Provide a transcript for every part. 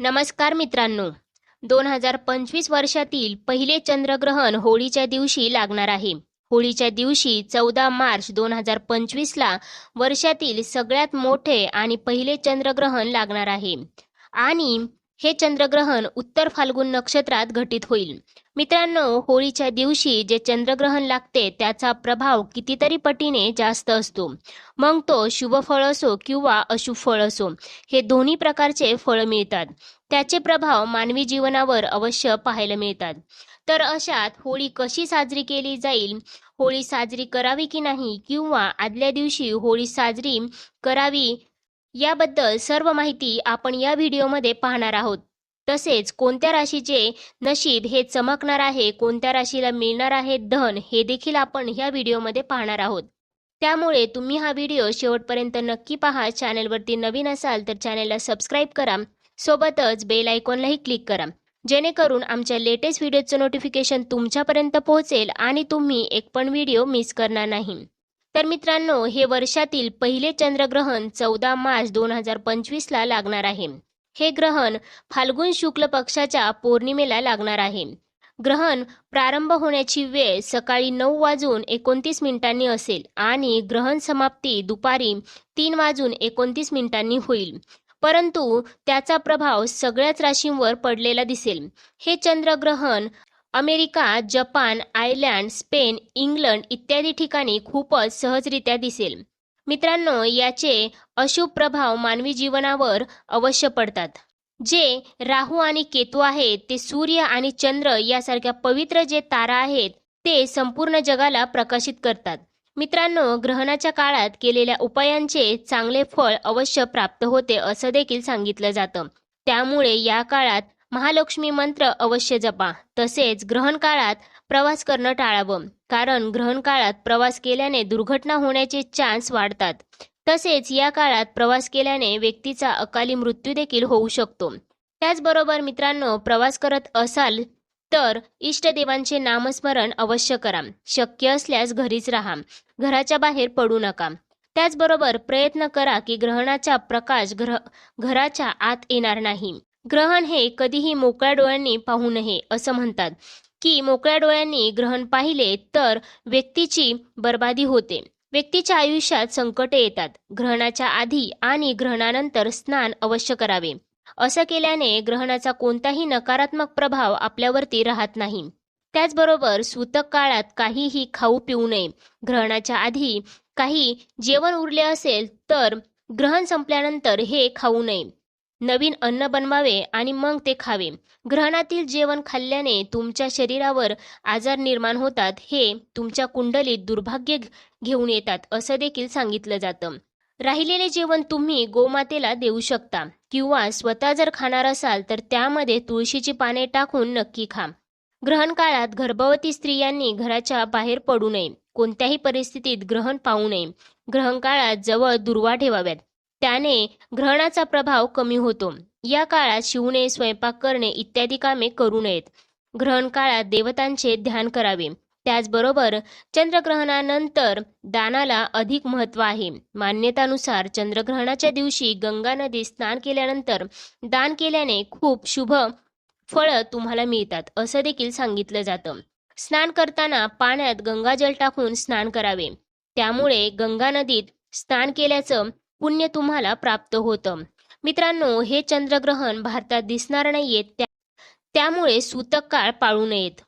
नमस्कार मित्रांनो. दोन हजार पंचवीस वर्षातील पहिले चंद्रग्रहण होळीच्या दिवशी लागणार आहे. होळीच्या दिवशी चौदा मार्च दोन हजार पंचवीसला वर्षातील सगळ्यात मोठे आणि पहिले चंद्रग्रहण लागणार आहे. आणि हे चंद्रग्रहण उत्तर फाल्गुन नक्षत्रात घटित होईल. मित्रांनो होळीच्या दिवशी जे चंद्रग्रहण लागते त्याचा प्रभाव कितीतरी पटीने जास्त असतो. मग तो शुभ फळ असो किंवा अशुभ फळ असो हे दोन्ही प्रकारचे फळ मिळतात. त्याचे प्रभाव मानवी जीवनावर अवश्य पाहायला मिळतात. तर अशात होळी कशी साजरी केली जाईल? होळी साजरी करावी की नाही? किंवा आदल्या दिवशी होळी साजरी करावी याबद्दल सर्व माहिती आपण या व्हिडिओमध्ये पाहणार आहोत. तसेच कोणत्या राशीचे नशीब हे चमकणार आहे कोणत्या राशीला मिळणार आहे धन हे देखील आपण ह्या व्हिडिओमध्ये पाहणार आहोत. त्यामुळे तुम्ही हा व्हिडिओ शेवटपर्यंत नक्की पहा चॅनलवरती नवीन असाल तर चॅनलला सबस्क्राईब करा सोबतच बेल आयकॉनलाही क्लिक करा. जेणेकरून आमच्या लेटेस्ट व्हिडिओचं नोटिफिकेशन तुमच्यापर्यंत पोहोचेल आणि तुम्ही एक पण व्हिडिओ मिस करणार नाही. तर मित्रांनो हे वर्षातील पहिले चंद्रग्रहण चौदा मार्च दोन हजार पंचवीसला लागणार आहे. हे ग्रहण फाल्गुन शुक्ल पक्षाच्या पौर्णिमेला लागणार आहे. ग्रहण प्रारंभ होण्याची वेळ सकाळी नऊ वाजून एकोणतीस मिनिटांनी असेल आणि ग्रहण समाप्ती दुपारी तीन वाजून एकोणतीस मिनिटांनी होईल. परंतु त्याचा प्रभाव सगळ्याच राशींवर पडलेला दिसेल. हे चंद्रग्रहण America Japan Ireland Spain England इत्यादी ठिकाणी खूपच सहजरित्या दिसेल. मित्रांनो याचे अशुभ प्रभाव मानवी जीवनावर अवश्य पडतात. जे राहू आणि केतू आहेत ते सूर्य आणि चंद्र यासारख्या पवित्र जे तारा आहेत ते संपूर्ण जगाला प्रकाशित करतात. मित्रांनो ग्रहणाच्या काळात केलेल्या उपायांचे चांगले फळ अवश्य प्राप्त होते असं देखील सांगितलं जातं. त्यामुळे या काळात महालक्ष्मी मंत्र अवश्य जपा. तसेच ग्रहण काळात प्रवास करणं टाळावं. कारण ग्रहण काळात प्रवास केल्याने दुर्घटना होण्याचे चान्स वाढतात. तसेच या काळात प्रवास केल्याने व्यक्तीचा अकाली मृत्यू देखील होऊ शकतो. त्याचबरोबर मित्रांनो प्रवास करत असाल तर इष्टदेवांचे नामस्मरण अवश्य करा. शक्य असल्यास घरीच राहा. घराच्या बाहेर पडू नका. त्याचबरोबर प्रयत्न करा की ग्रहणाचा प्रकाश ग्रह घराच्या आत येणार नाही. ग्रहण हे कधीही मोकळ्या डोळ्यांनी पाहू नये असं म्हणतात. की मोकळ्या डोळ्यांनी ग्रहण पाहिले तर व्यक्तीची बर्बादी होते. व्यक्तीच्या आयुष्यात संकटे येतात. ग्रहणाच्या आधी आणि ग्रहणानंतर स्नान अवश्य करावे. असं केल्याने ग्रहणाचा कोणताही नकारात्मक प्रभाव आपल्यावरती राहत नाही. त्याचबरोबर सूतक काळात काहीही खाऊ पिऊ नये. ग्रहणाच्या आधी काही जेवण उरले असेल तर ग्रहण संपल्यानंतर हे खाऊ नये. नवीन अन्न बनवावे आणि मग ते खावे. ग्रहणातील जेवण खाल्ल्याने तुमच्या शरीरावर आजार निर्माण होतात हे तुमच्या कुंडलीत दुर्भाग्य घेऊन येतात असं देखील सांगितलं जातं. राहिलेले जेवण तुम्ही गोमातेला देऊ शकता किंवा स्वतः जर खाणार असाल तर त्यामध्ये तुळशीची पाने टाकून नक्की खा. ग्रहण काळात गर्भवती स्त्रियांनी घराच्या बाहेर पडू नये. कोणत्याही परिस्थितीत ग्रहण पाहू नये. ग्रहण काळात जवळ दुर्वा ठेवाव्यात. त्याने ग्रहणाचा प्रभाव कमी होतो. या काळात शिवणे स्वयंपाक करणे इत्यादी कामे करू नयेत. ग्रहण काळात देवतांचे ध्यान करावे. त्याचबरोबर चंद्रग्रहणानंतर दानाला अधिक महत्त्व आहे. मान्यतानुसार चंद्रग्रहणाच्या दिवशी गंगा नदीत स्नान केल्यानंतर दान केल्याने खूप शुभ फळं तुम्हाला मिळतात असं देखील सांगितलं जातं. स्नान करताना पाण्यात गंगाजल टाकून स्नान करावे. त्यामुळे गंगा नदीत स्नान केल्याचं पुण्य तुम्हाला प्राप्त होतं. मित्रांनो हे चंद्रग्रहण भारतात दिसणार नाहीयेत त्या त्यामुळे सूतक काळ पाळू नयेत.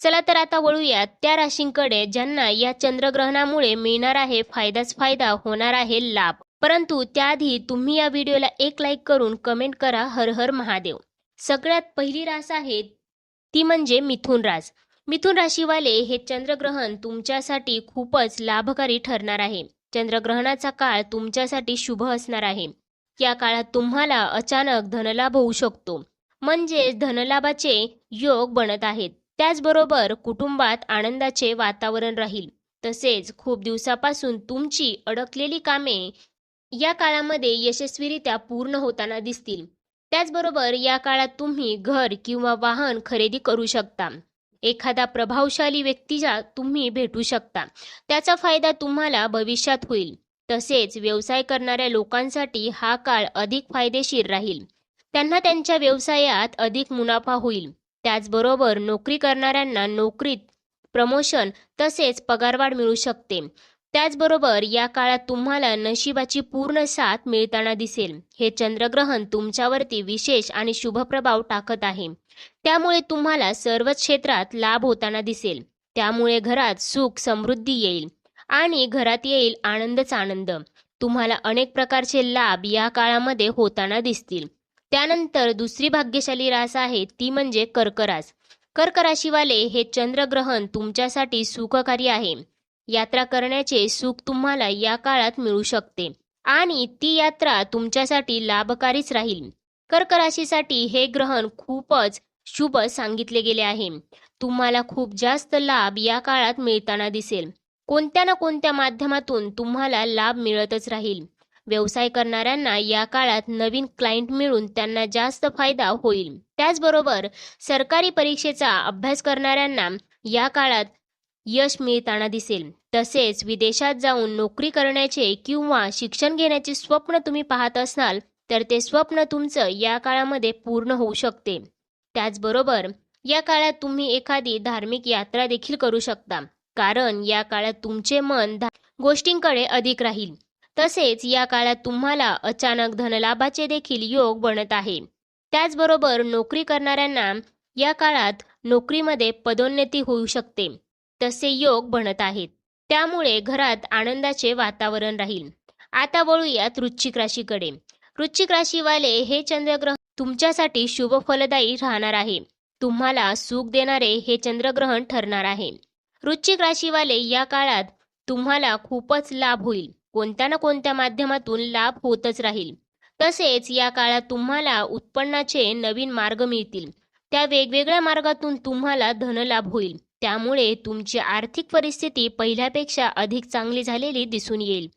चला तर आता वळूयात त्या राशींकडे ज्यांना या चंद्रग्रहणामुळे मिळणार आहे फायदाच फायदा होणार आहे लाभ. परंतु त्याआधी तुम्ही या व्हिडिओला एक लाईक करून कमेंट करा हर हर महादेव. सगळ्यात पहिली रास आहे ती म्हणजे मिथुन रास. मिथुन राशीवाले हे चंद्रग्रहण तुमच्यासाठी खूपच लाभकारी ठरणार आहे. चंद्रग्रहणाचा काळ तुमच्यासाठी शुभ असणार आहे. या काळात तुम्हाला अचानक धनलाभ होऊ शकतो. म्हणजेच धनलाभाचे योग बनत आहेत. त्याचबरोबर कुटुंबात आनंदाचे वातावरण राहील. तसेच खूप दिवसापासून तुमची अडकलेली कामे या काळामध्ये यशस्वीरित्या पूर्ण होताना दिसतील. त्याचबरोबर या काळात तुम्ही घर किंवा वाहन खरेदी करू शकता. एखादा प्रभावशाली व्यक्तीला तुम्ही भेटू शकता. त्याचा फायदा तुम्हाला भविष्यात होईल. तसेच व्यवसाय करणाऱ्या लोकांसाठी हा काळ अधिक फायदेशीर राहील. त्यांना त्यांच्या व्यवसायात अधिक मुनाफा होईल. त्याचबरोबर नोकरी करणाऱ्यांना नोकरीत प्रमोशन तसेच पगारवाढ मिळू शकते. त्याचबरोबर या काळात तुम्हाला नशिबाची पूर्ण साथ मिळताना दिसेल. हे चंद्रग्रहण तुमच्यावरती विशेष आणि शुभ प्रभाव टाकत आहे. त्यामुळे तुम्हाला सर्वच क्षेत्रात लाभ होताना दिसेल. त्यामुळे घरात सुख समृद्धी येईल आणि घरात येईल आनंदच आनंद. तुम्हाला अनेक प्रकारचे लाभ या काळामध्ये होताना दिसतील. त्यानंतर दुसरी भाग्यशाली रास आहे ती म्हणजे कर्करास. कर्कराशीवाले कर्क राशीवाले हे चंद्रग्रहण तुमच्यासाठी सुखकारी आहे. यात्रा करण्याचे सुख तुम्हाला या काळात मिळू शकते. आणि ती यात्रा तुमच्यासाठी लाभकारीच राहील. कर्क राशीसाठी हे ग्रहण खूपच शुभ सांगितले गेले आहे. तुम्हाला खूप जास्त लाभ या काळात मिळताना दिसेल. कोणत्या ना कोणत्या माध्यमातून तुम्हाला लाभ मिळतच राहील. व्यवसाय करणाऱ्यांना या काळात नवीन क्लायंट मिळून त्यांना जास्त फायदा होईल. त्याचबरोबर सरकारी परीक्षेचा अभ्यास करणाऱ्यांना या काळात यश मिळताना दिसेल. तसेच विदेशात जाऊन नोकरी करण्याचे किंवा शिक्षण घेण्याचे स्वप्न तुम्ही पाहत असाल तर ते स्वप्न तुमचं या काळामध्ये पूर्ण होऊ शकते. त्याचबरोबर या काळात तुम्ही एखादी धार्मिक यात्रा देखील करू शकता कारण या काळात तुमचे मन धा- गोष्टींकडे अधिक राहील. तसेच या काळात तुम्हाला अचानक धनलाभाचे देखील योग बनत आहे. त्याचबरोबर नोकरी करणाऱ्यांना या काळात नोकरीमध्ये पदोन्नती होऊ शकते. तसे योग बनत आहेत. त्यामुळे घरात आनंदाचे वातावरण राहील. आता वळूयात वृश्चिक राशीकडे. वृश्चिक राशीवाले हे चंद्रग्रह तुमच्यासाठी शुभ फलदायी राहणार आहे. तुम्हाला सुख देणारे हे चंद्रग्रहण ठरणार आहे. वृश्चिक राशीवाले या काळात तुम्हाला खूपच लाभ होईल. कोणत्या ना कोणत्या माध्यमातून लाभ होतच राहील. तसेच या काळात तुम्हाला उत्पन्नाचे नवीन मार्ग मिळतील. त्या वेगवेगळ्या मार्गातून तुम्हाला धनलाभ होईल. त्यामुळे तुमची आर्थिक परिस्थिती पहिल्यापेक्षा अधिक चांगली झालेली दिसून येईल.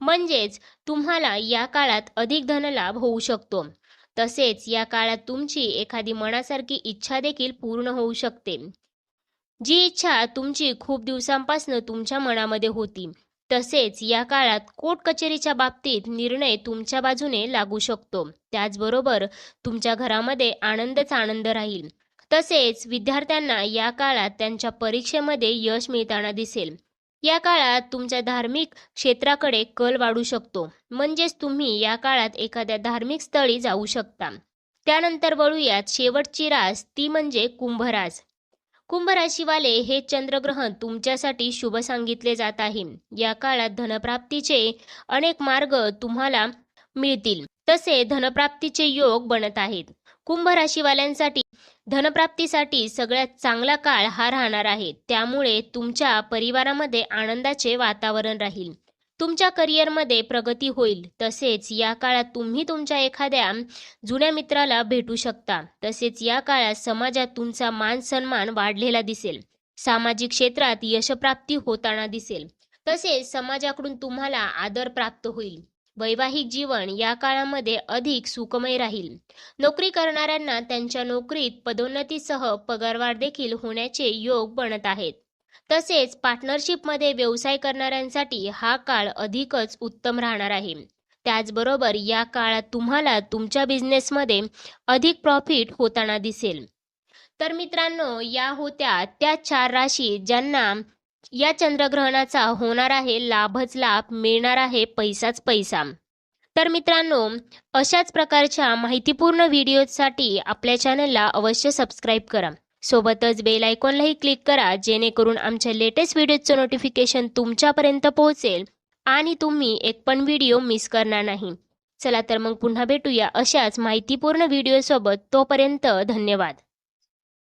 म्हणजेच तुम्हाला या काळात अधिक धनलाभ होऊ शकतो. तसेच या काळात तुमची एखादी मनासारखी इच्छा देखील पूर्ण होऊ शकते. जी इच्छा तुमची खूप दिवसांपासून तुमच्या मनामध्ये होती तसेच या काळात कोर्ट कचेरीच्या बाबतीत निर्णय तुमच्या बाजूने लागू शकतो. त्याचबरोबर तुमच्या घरामध्ये आनंदच आनंद राहील. तसेच विद्यार्थ्यांना या काळात त्यांच्या परीक्षेमध्ये यश मिळताना दिसेल. या काळात तुमच्या धार्मिक क्षेत्राकडे कल वाढू शकतो. म्हणजेच तुम्ही या काळात एखाद्या धार्मिक स्थळी जाऊ शकता. त्यानंतर वळूयात शेवटची रास ती म्हणजे कुंभरास कुंभराशीवाले हे चंद्रग्रहण तुमच्यासाठी शुभ सांगितले जात आहे. या काळात धनप्राप्तीचे अनेक मार्ग तुम्हाला मिळतील. तसे धनप्राप्तीचे योग बनत आहेत. कुंभ राशीवाल्यांसाठी धनप्राप्तीसाठी सगळ्यात चांगला काळ हा राहणार आहे. त्यामुळे तुमच्या परिवारामध्ये आनंदाचे वातावरण राहील. तुमच्या करिअरमध्ये प्रगती होईल. तसेच या काळात तुम्ही तुमच्या एखाद्या जुन्या मित्राला भेटू शकता. तसेच या काळात समाजात तुमचा मान सन्मान वाढलेला दिसेल. सामाजिक क्षेत्रात यशप्राप्ती होताना दिसेल. तसेच समाजाकडून तुम्हाला आदर प्राप्त होईल. वैवाहिक जीवन या काळामध्ये अधिक सुखमय राहील. नोकरी करणाऱ्यांना त्यांच्या नोकरीत पदोन्नतीसह पगारवाढ देखील होण्याचे योग बनत आहेत. तसेच पार्टनरशिपमध्ये व्यवसाय करणाऱ्यांसाठी हा काळ अधिकच उत्तम राहणार आहे. त्याचबरोबर या काळात तुम्हाला तुमच्या बिझनेसमध्ये अधिक प्रॉफिट होताना दिसेल. तर मित्रांनो या होत्या त्या चार राशी ज्यांना या चंद्रग्रहणाचा होणार आहे लाभच लाभ मिळणार आहे पैसाच पैसा. तर मित्रांनो अशाच प्रकारच्या माहितीपूर्ण व्हिडिओसाठी आपल्या चॅनलला अवश्य सबस्क्राईब करा. सोबतच बेल आयकॉनलाही क्लिक करा जेणेकरून आमच्या लेटेस्ट व्हिडिओचं नोटिफिकेशन तुमच्यापर्यंत पोहोचेल आणि तुम्ही एक पण व्हिडिओ मिस करणार नाही. चला तर मग पुन्हा भेटूया अशाच माहितीपूर्ण व्हिडिओसोबत. तोपर्यंत धन्यवाद.